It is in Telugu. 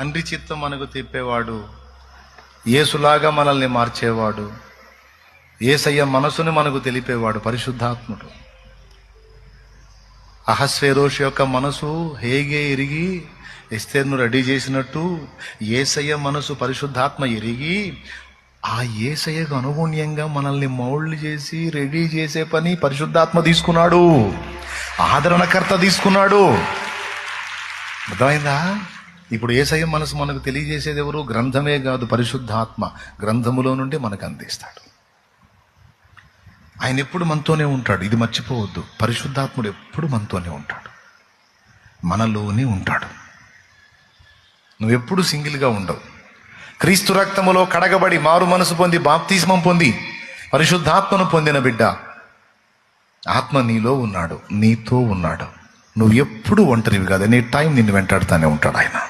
తండ్రి చిత్తం మనకు తిప్పేవాడు. ఏసులాగా మనల్ని మార్చేవాడు. ఏసయ్య మనసుని మనకు తెలిపేవాడు పరిశుద్ధాత్ముడు. అహస్వేరోష్ యొక్క మనసు హేగే ఎరిగి ఎస్తేర్ను రెడీ చేసినట్టు ఏసయ్య మనసు పరిశుద్ధాత్మ ఎరిగి ఆ ఏసయ్యకు అనుగుణ్యంగా మనల్ని మౌళ్ళు చేసి రెడీ చేసే పని పరిశుద్ధాత్మ తీసుకున్నాడు. ఆదరణకర్త తీసుకున్నాడు. అర్థమైందా? ఇప్పుడు ఏసయ్య మనసు మనకు తెలియజేసేది ఎవరు? గ్రంథమే కాదు పరిశుద్ధాత్మ. గ్రంథములో నుండి మనకు అందిస్తాడు. ఆయన ఎప్పుడు మనతోనే ఉంటాడు. ఇది మర్చిపోవద్దు. పరిశుద్ధాత్ముడు ఎప్పుడు మనతోనే ఉంటాడు. మనలోనే ఉంటాడు. నువ్వెప్పుడు సింగిల్గా ఉండవు. క్రీస్తు రక్తములో కడగబడి మారు మనసు పొంది బాప్తిస్మం పొంది పరిశుద్ధాత్మను పొందిన బిడ్డ ఆత్మ నీలో ఉన్నాడు. నీతో ఉన్నాడు. నువ్వు ఎప్పుడు ఒంటరివి కాదు. నీ టైం నిన్ను వెంటాడుతూనే ఉంటాడు ఆయన.